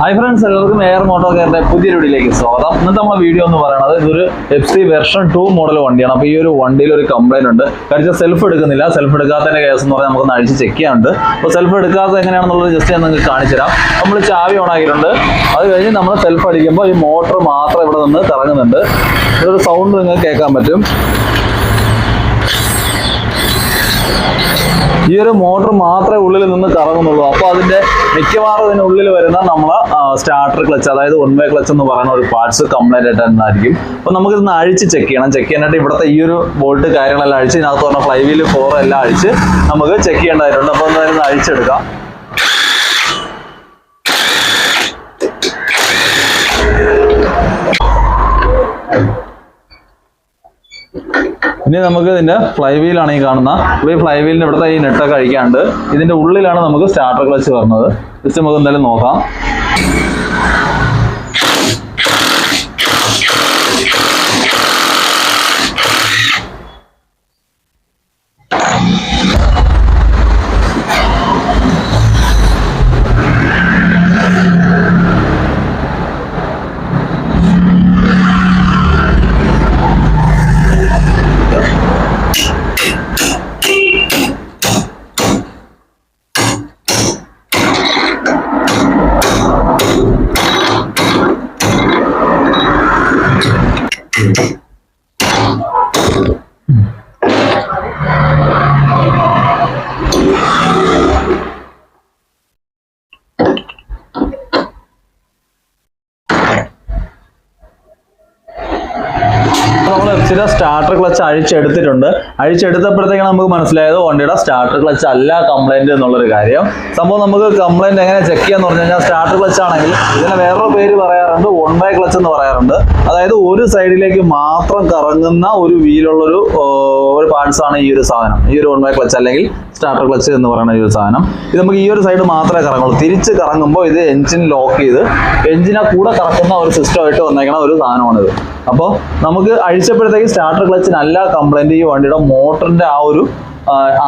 Hi friends എല്ലാവർക്കും air motor കെയറിന്റെ പുതിയൊരു വീഡിയോയിലേക്ക് സ്വാഗതം. ഇന്നത്തെ നമ്മുടെ വീഡിയോ എന്ന് പറയുന്നത് ഇതൊരു F C version two model വണ്ടിയാണ്. അപ്പോൾ ഈ ഒരു വണ്ടിയിൽ ഒരു കംപ്ലൈന്റ് ഉണ്ട്. കഴിച്ച സെൽഫ് എടുക്കുന്നില്ല. സെൽഫ് എടുക്കാത്തതിന്റെ കേസ് എന്ന് പറഞ്ഞാൽ നമുക്ക് അഴിച്ച് ചെക്ക് ചെയ്യാനുണ്ട്. അപ്പോൾ സെൽഫ് എടുക്കാത്ത എങ്ങനെയാണെന്നുള്ളത് ജസ്റ്റ് ഞാൻ നിങ്ങൾക്ക് കാണിച്ചുതരാം നമ്മൾ ചാവി ഓൺ ആക്കിയിട്ടുണ്ട്. അത് കഴിഞ്ഞ് നമ്മൾ സെൽഫ് അടിക്കുമ്പോൾ ഈ മോട്ടർ മാത്രം ഇവിടെ നിന്ന് കറങ്ങുന്നുണ്ട് ഇതൊരു സൗണ്ട് നിങ്ങൾക്ക് കേൾക്കാൻ പറ്റും. ഈ ഒരു മോട്ടർ മാത്രമേ ഉള്ളിൽ നിന്ന് കറങ്ങുന്നുള്ളൂ. അപ്പോൾ അതിന്റെ മിക്കവാറും ഇതിനുള്ളിൽ വരുന്ന നമ്മൾ സ്റ്റാർട്ടർ ക്ലച്ച് അതായത് വൺ വേ ക്ലച്ച് എന്ന് പറയുന്ന ഒരു പാർട്സ് കംപ്ലൈന്റ് ആയിട്ടായിരിക്കും അപ്പോൾ നമുക്ക് ഇതൊന്ന് അഴിച്ച് ചെക്ക് ചെയ്യണം. ചെക്ക് ചെയ്യാനായിട്ട് ഇവിടുത്തെ ഈ ഒരു ബോൾട്ട് കാര്യങ്ങളെല്ലാം അഴിച്ച് ഇതിനകത്ത് പറഞ്ഞ ഫ്ലൈ വീൽ ഫോർ എല്ലാം അഴിച്ച് നമുക്ക് ചെക്ക് ചെയ്യേണ്ടതായിട്ടുണ്ട്. അപ്പോൾ എന്തായാലും അഴിച്ചെടുക്കാം. ഇനി നമുക്ക് ഇതിന്റെ ഫ്ലൈ വീലാണ് ഈ കാണുന്ന. ഈ ഫ്ലൈ വീലിന്റെ ഇവിടുത്തെ ഈ നെട്ടൊക്കെ അഴിക്കാണ്ട് ഇതിന്റെ ഉള്ളിലാണ് നമുക്ക് സ്റ്റാർട്ടർ ക്ലച്ച് വരുന്നത് ജസ്റ്റ് നമുക്ക് എന്തായാലും നോക്കാം. Thank you. എഫ്സിയുടെ സ്റ്റാർട്ടർ ക്ലച്ച് അഴിച്ചെടുത്തിട്ടുണ്ട്. അഴിച്ചെടുത്തപ്പോഴത്തേക്കാണ് നമുക്ക് മനസ്സിലായത് വണ്ടിയുടെ സ്റ്റാർട്ടർ ക്ലച്ച് അല്ല കംപ്ലൈന്റ് എന്നുള്ളൊരു കാര്യം. സംഭവം നമുക്ക് കംപ്ലൈന്റ് എങ്ങനെ ചെക്ക് ചെയ്യാന്ന് പറഞ്ഞു കഴിഞ്ഞാൽ സ്റ്റാർട്ടർ ക്ലച്ച് ആണെങ്കിൽ ഇതിന് വേറൊരു പേര് പറയാറുണ്ട് വൺ വേ ക്ലച്ച് എന്ന് പറയാറുണ്ട്. അതായത് ഒരു സൈഡിലേക്ക് മാത്രം കറങ്ങുന്ന ഒരു വീലുള്ളൊരു ഒരു പാർട്സ് ആണ് ഈ ഒരു സാധനം ഈ ഒരു വൺ വേ ക്ലച്ച് അല്ലെങ്കിൽ സ്റ്റാർട്ടർ ക്ലച്ച് എന്ന് പറയുന്ന ഒരു സാധനം. ഇത് നമുക്ക് ഈ ഒരു സൈഡ് മാത്രമേ കറങ്ങുള്ളൂ. തിരിച്ച് കറങ്ങുമ്പോൾ ഇത് എഞ്ചിൻ ലോക്ക് ചെയ്ത് എഞ്ചിനെ കൂടെ കറക്കുന്ന ഒരു സിസ്റ്റമായിട്ട് വന്നേക്കണ ഒരു സാധനമാണിത്. അപ്പോൾ നമുക്ക് അഴിച്ചപ്പോഴത്തേക്ക് സ്റ്റാർട്ടർ ക്ലച്ചിന് ക്ലച്ചിനല്ല കംപ്ലൈന്റ് ഈ വണ്ടിയുടെ മോട്ടറിന്റെ ആ ഒരു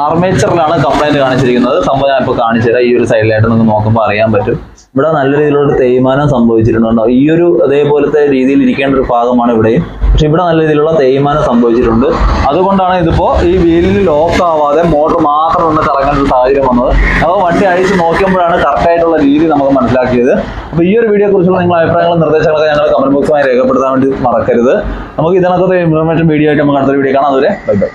ആർമേച്ചറിലാണ് കംപ്ലൈന്റ് കാണിച്ചിരിക്കുന്നത്. സംഭവം ഞാൻ ഇപ്പോൾ കാണിച്ചുതരാം. ഈ ഒരു സൈഡിലായിട്ട് നിങ്ങൾക്ക് നോക്കുമ്പോൾ അറിയാൻ പറ്റും. ഇവിടെ നല്ല രീതിയിലുള്ള തേയ്മാനം സംഭവിച്ചിട്ടുണ്ടോ? ഈ ഒരു അതേപോലത്തെ രീതിയിൽ ഇരിക്കേണ്ട ഒരു ഭാഗമാണ് ഇവിടെയും. പക്ഷെ ഇവിടെ നല്ല രീതിയിലുള്ള തേയ്മാനം സംഭവിച്ചിട്ടുണ്ട്. അതുകൊണ്ടാണ് ഇതിപ്പോ ഈ വീലിൽ ലോക്ക് ആവാതെ മോട്ടർ മാത്രം ഒന്ന് കറങ്ങേണ്ട ഒരു സാഹചര്യം വന്നത്. അപ്പോൾ വണ്ടി അഴിച്ച് നോക്കുമ്പോഴാണ് കറക്റ്റ് ആയിട്ടുള്ള രീതി നമുക്ക് മനസ്സിലാക്കിയത്. അപ്പോൾ ഈ ഒരു വീഡിയോ കുറിച്ചുള്ള നിങ്ങളുടെ അഭിപ്രായങ്ങളും നിർദ്ദേശങ്ങളൊക്കെ ഞങ്ങൾ കമന്റ് ബോക്സുമായി രേഖപ്പെടുത്താൻ വേണ്ടി മറക്കരുത്. നമുക്ക് ഇതിനകത്ത് ഇൻഫർമേഷൻ വീഡിയോ ആയിട്ട് നമുക്ക് അടുത്തൊരു വീഡിയോ കാണാം. അതുവരെ ബൈ ബൈ.